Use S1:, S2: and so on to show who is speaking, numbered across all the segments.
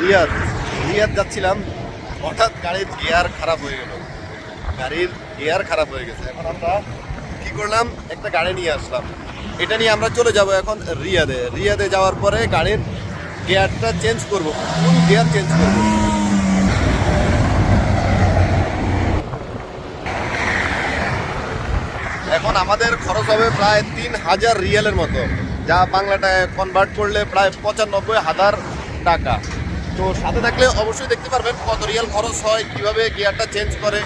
S1: রিয়াদ রিয়াদ যাচ্ছিলাম, হঠাৎ গাড়ির গিয়ার খারাপ হয়ে গেল। গাড়ির গিয়ার খারাপ হয়ে গেছে। এখন আমরা কি করলাম? একটা গাড়ি নিয়ে আসলাম। এটা নিয়ে আমরা চলে যাব এখন রিয়াদে। রিয়াদে যাওয়ার পরে গাড়ির গিয়ারটা চেঞ্জ করব। কোন গিয়ার চেঞ্জ করব। এখন আমাদের খরচ হবে প্রায় তিন হাজার রিয়ালের মতো। যা বাংলাটায় কনভার্ট করলে প্রায় পঁচানব্বই হাজার টাকা। তো সাথে থাকলে অবশ্যই দেখতে পারবেন কত রিয়াল খরচ হয়, কীভাবে গিয়ারটা চেঞ্জ করে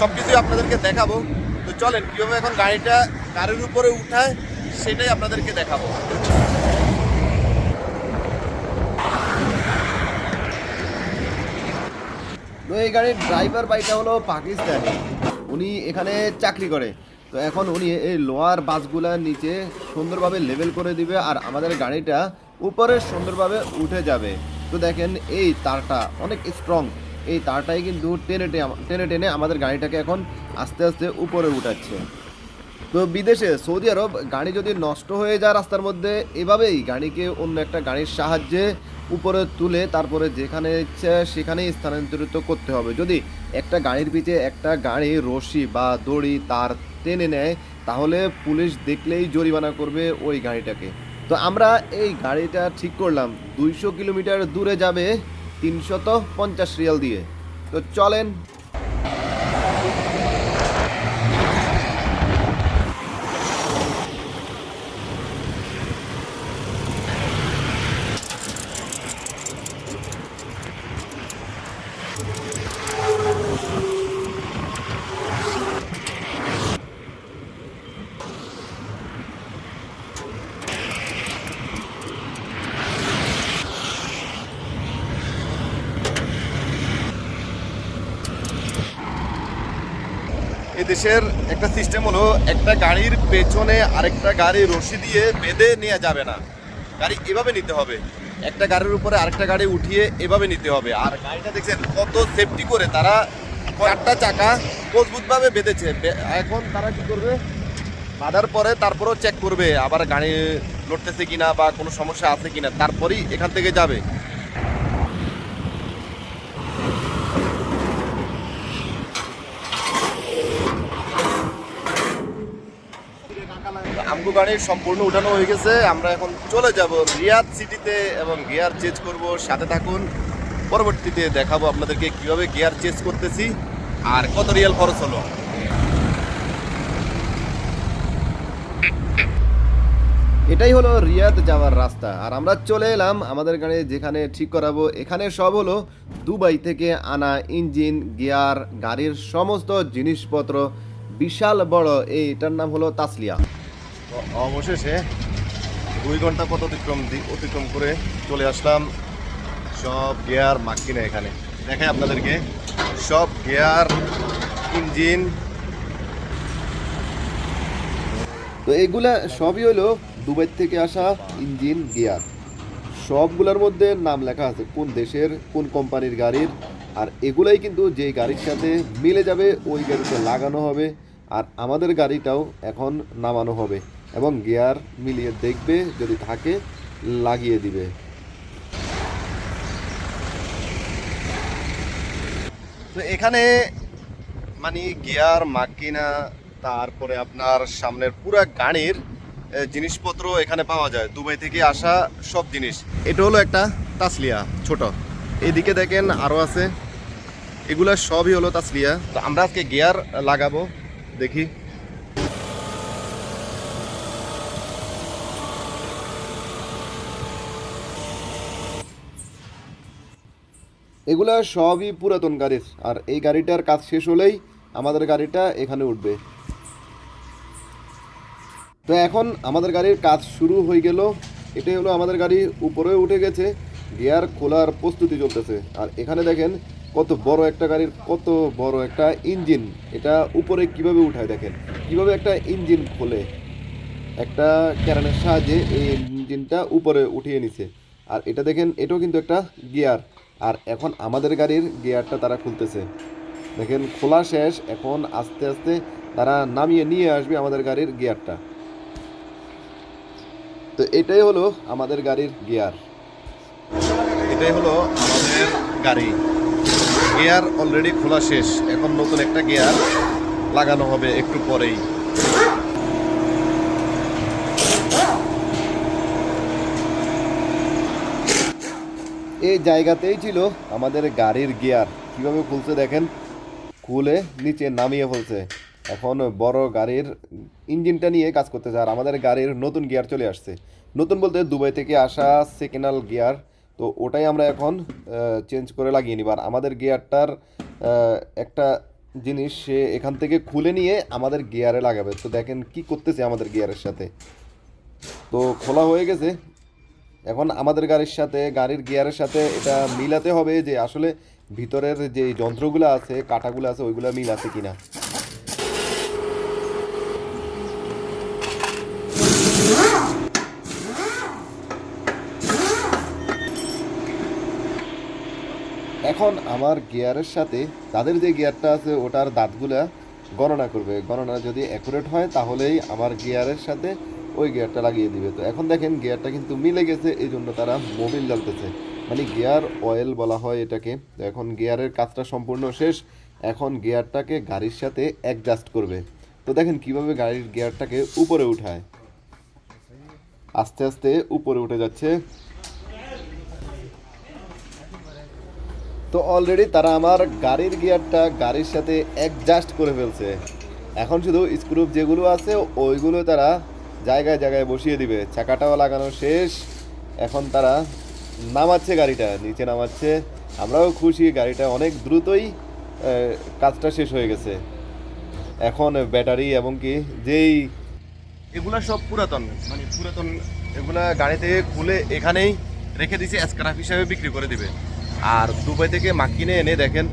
S1: সব কিছুই আপনাদেরকে দেখাবো। তো চলেন, কীভাবে এখন গাড়িটা গাড়ির উপরে উঠায়, সেটাই আপনাদেরকে দেখাবো। তো এই গাড়ির ড্রাইভার বাইকটা হলো পাকিস্তানি। উনি এখানে চাকরি করে। তো এখন উনি এই লোয়ার বাসগুলার নিচে সুন্দরভাবে লেভেল করে দিবে আর আমাদের গাড়িটা উপরে সুন্দরভাবে উঠে যাবে। তো দেখেন, এই তারটা অনেক স্ট্রং এই তারটাই কিন্তু টেনে টেনে টেনে আমাদের গাড়িটাকে এখন আস্তে আস্তে উপরে উঠাচ্ছে। তো বিদেশে সৌদি আরব গাড়ি যদি নষ্ট হয়ে যায় রাস্তার মধ্যে, এভাবেই গাড়িকে অন্য একটা গাড়ির সাহায্যে উপরে তুলে তারপরে যেখানে ইচ্ছে সেখানেই স্থানান্তরিত করতে হবে। যদি একটা গাড়ির পিছে একটা গাড়ি, রশি বা দড়ি, তার টেনে নেয়, তাহলে পুলিশ দেখলেই জরিমানা করবে ওই গাড়িটাকে। তো আমরা এই গাড়িটা ঠিক করলাম। দুইশো কিলোমিটার দূরে যাবে তিনশত পঞ্চাশ রিয়াল দিয়ে। তো চলেন দেশের একটা সিস্টেম হলো, একটা গাড়ির পেছনে আরেকটা গাড়ি রশি দিয়ে বেঁধে নেওয়া যাবে না। গাড়ি এভাবে নিতে হবে। একটা গাড়ির উপরে আরেকটা গাড়ি উঠিয়ে এভাবে নিতে হবে। আর গাড়িটা দেখছেন কত সেফটি করে তারা চারটা চাকা মজবুতভাবে বেঁধেছে। এখন তারা কি করবে? বাঁধার পরে তারপরেও চেক করবে, আবার গাড়ি লড়তেছে কিনা বা কোনো সমস্যা আছে কিনা। তারপরেই এখান থেকে যাবে। আমগো গাড়ি সম্পূর্ণ উঠানো হয়ে গেছে। আমরা এখন চলে যাব রিয়াদ সিটিতে এবং গিয়ার চেঞ্জ করব। সাথে থাকুন। পরবর্তীতে দেখাবো আপনাদেরকে কীভাবে গিয়ার চেঞ্জ করতেছি আর কত রিয়াল খরচ হলো। এটাই হলো রিয়াদ যাওয়ার রাস্তা। আর আমরা চলে এলাম আমাদের গাড়ি যেখানে ঠিক করাবো। এখানে সব হলো দুবাই থেকে আনা ইঞ্জিন, গিয়ার, গাড়ির সমস্ত জিনিসপত্র। বিশাল বড় এইটার নাম হলো তাসলিয়া। অবশেষে দুই ঘণ্টা পথ অতিক্রম অতিক্রম করে চলে আসলাম। সব গিয়ার মাকিনা এখানে। দেখাই আপনাদেরকে। সব গিয়ার, ইঞ্জিন। তো এগুলা সবই হলো দুবাই থেকে আসা ইঞ্জিন, গিয়ার। সবগুলোর মধ্যে নাম লেখা আছে কোন দেশের, কোন কোম্পানির গাড়ির। আর এগুলাই কিন্তু যে গাড়ির সাথে মিলে যাবে, ওই গাড়িতে লাগানো হবে। আর আমাদের গাড়িটাও এখন নামানো হবে। এবং গিয়ার মিলিয়ে দেখবে, যদি থাকে, লাগিয়ে দিবে। তো এখানে মানে গিয়ার, মাকিনা, তারপরে আপনার সামনের পুরা গাড়ির জিনিসপত্র এখানে পাওয়া যায়। দুবাই থেকে আসা সব জিনিস। এটা হলো একটা তাসলিয়া, ছোট। এদিকে দেখেন আরও আছে। এগুলা সবই হলো তাসলিয়া। তো আমরা আজকে গিয়ার লাগাবো, দেখি। এগুলা সবই পুরাতন গাড়ির। আর এই গাড়িটার কাজ শেষ হলেই আমাদের গাড়িটা এখানে উঠবে। তো এখন আমাদের গাড়ির কাজ শুরু হয়ে গেল। এটাই হলো আমাদের গাড়ি উপরে উঠে গেছে। গিয়ার খোলার প্রস্তুতি চলতেছে। আর এখানে দেখেন কত বড় একটা গাড়ির কত বড় একটা ইঞ্জিন। এটা উপরে কীভাবে উঠায় দেখেন? কীভাবে একটা ইঞ্জিন খোলে? একটা ক্যারানের সাহায্যে এই ইঞ্জিনটা উপরে উঠিয়ে নিছে। আর এটা দেখেন, এটাও কিন্তু একটা গিয়ার। আর এখন আমাদের গাড়ির গিয়ারটা তারা খুলতেছে। দেখেন, খোলা শেষ, এখন আস্তে আস্তে তারা নামিয়ে নিয়ে আসবে আমাদের গাড়ির গিয়ারটা। তো এটাই হলো আমাদের গাড়ির গিয়ার। এটাই হলো আমাদের গাড়ি। গিয়ার অলরেডি খোলা শেষ, এখন নতুন একটা গিয়ার লাগানো হবে একটু পরেই। এই জায়গাতেই ছিল আমাদের গাড়ির গিয়ার। কীভাবে খুলছে দেখেন? খুলে নিচে নামিয়ে ফেলছে। এখন বড় গাড়ির ইঞ্জিনটা নিয়ে কাজ করতেছে আর আমাদের গাড়ির নতুন গিয়ার চলে আসছে। নতুন বলতে দুবাই থেকে আসা সেকেন্ডাল গিয়ার। তো ওটাই আমরা এখন চেঞ্জ করে লাগিয়ে নিব। আর আমাদের গিয়ারটার একটা জিনিস সে এখান থেকে খুলে নিয়ে আমাদের গিয়ারে লাগাবে। তো দেখেন কি করতেছে আমাদের গিয়ারের সাথে। তো খোলা হয়ে গেছে। এখন আমাদের গাড়ির সাথে, গাড়ির গিয়ারের সাথে এটা মিলাতে হবে যে আসলে ভিতরের যে যন্ত্রগুলো আছে, কাটাগুলো আছে, ওইগুলো মিল আছে কিনা। এখন আমার গিয়ারের সাথে, তাদের যে গিয়ারটা আছে, ওটার দাঁতগুলা গণনা করবে। গণনা যদি অ্যাকুরেট হয়, তাহলেই আমার গিয়ারের সাথে ওই গিয়ারটা লাগিয়ে দিবে তো। এখন দেখেন গিয়ারটা কিন্তু মিলে গেছে, এই জন্য তারা মোবিল জ্বালতেছে। মানে গিয়ার অয়েল বলা হয় এটাকে। তো এখন গিয়ারের কাজটা সম্পূর্ণ শেষ। এখন গিয়ারটাকে গাড়ির সাথে অ্যাডজাস্ট করবে। তো দেখেন কীভাবে গাড়ির গিয়ারটাকে উপরে উঠায়। আস্তে আস্তে উপরে উঠে যাচ্ছে। তো অলরেডি তারা আমার গাড়ির গিয়ারটা গাড়ির সাথে অ্যাডজাস্ট করে ফেলছে। এখন শুধু স্ক্রুপ যেগুলো আছে, ওইগুলো তারা জায়গায় জায়গায় বসিয়ে দিবে। চাকাটাও লাগানো শেষ। এখন তারা নামাচ্ছে গাড়িটা, নিচে নামাচ্ছে। আমরাও খুশি, গাড়িটা অনেক দ্রুতই কাজটা শেষ হয়ে গেছে। এখন ব্যাটারি এবং কি যেই এগুলা সব পুরাতন মানে পুরাতন এগুলা গাড়ি থেকে খুলে এখানেই রেখে দিছে স্ক্র্যাপ হিসাবে বিক্রি করে দিবে। আর দুবাই থেকে মাক কিনে এনে দেখেন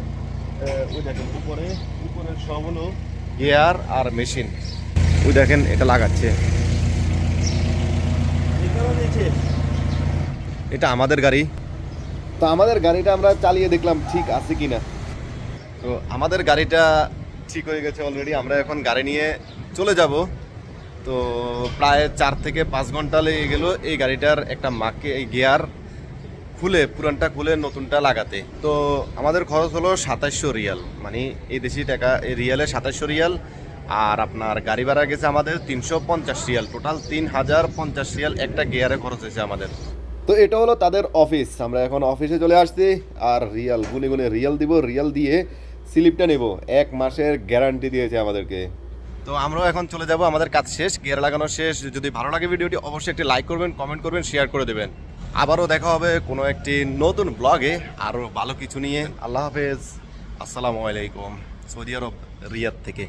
S1: ওই দেখেন উপরে উপরে সব হলো গিয়ার আর মেশিন ওই দেখেন এটা লাগাচ্ছে। এটা আমাদের গাড়ি। তো আমাদের গাড়িটা আমরা চালিয়ে দেখলাম ঠিক আছে কিনা। তো আমাদের গাড়িটা ঠিক হয়ে গেছে অলরেডি আমরা এখন গাড়ি নিয়ে চলে যাব। তো প্রায় চার থেকে পাঁচ ঘণ্টা লেগে গেল এই গাড়িটার একটা মাকে এই গিয়ার খুলে পুরানটা খুলে নতুনটা লাগাতে। তো আমাদের খরচ হলো সাতাশশো রিয়াল। মানে এই দেশি টাকা এই রিয়ালে সাতাশশো রিয়াল। আর আপনার গাড়ি ভাড়া গেছে আমাদের তিনশো পঞ্চাশ রিয়াল। টোটাল তিন হাজার পঞ্চাশ রিয়াল একটা গিয়ারে খরচ হয়েছে আমাদের। তো এটা হলো তাদের অফিস। আমরা এখন অফিসে চলে আসছি আর রিয়াল গুনে গুনে রিয়াল দিব রিয়াল দিয়ে স্লিপটা নেব। এক মাসের গ্যারান্টি দিয়েছে আমাদেরকে। তো আমরাও এখন চলে যাব আমাদের কাজ শেষ গিয়ার লাগানো শেষ। যদি ভালো লাগে ভিডিওটি অবশ্যই একটি লাইক করবেন কমেন্ট করবেন শেয়ার করে দেবেন। আবারও দেখা হবে কোনো একটি নতুন ব্লগে আরও ভালো কিছু নিয়ে। আল্লাহ হাফেজ। আসসালামু আলাইকুম। সৌদি আরব রিয়াদ থেকে।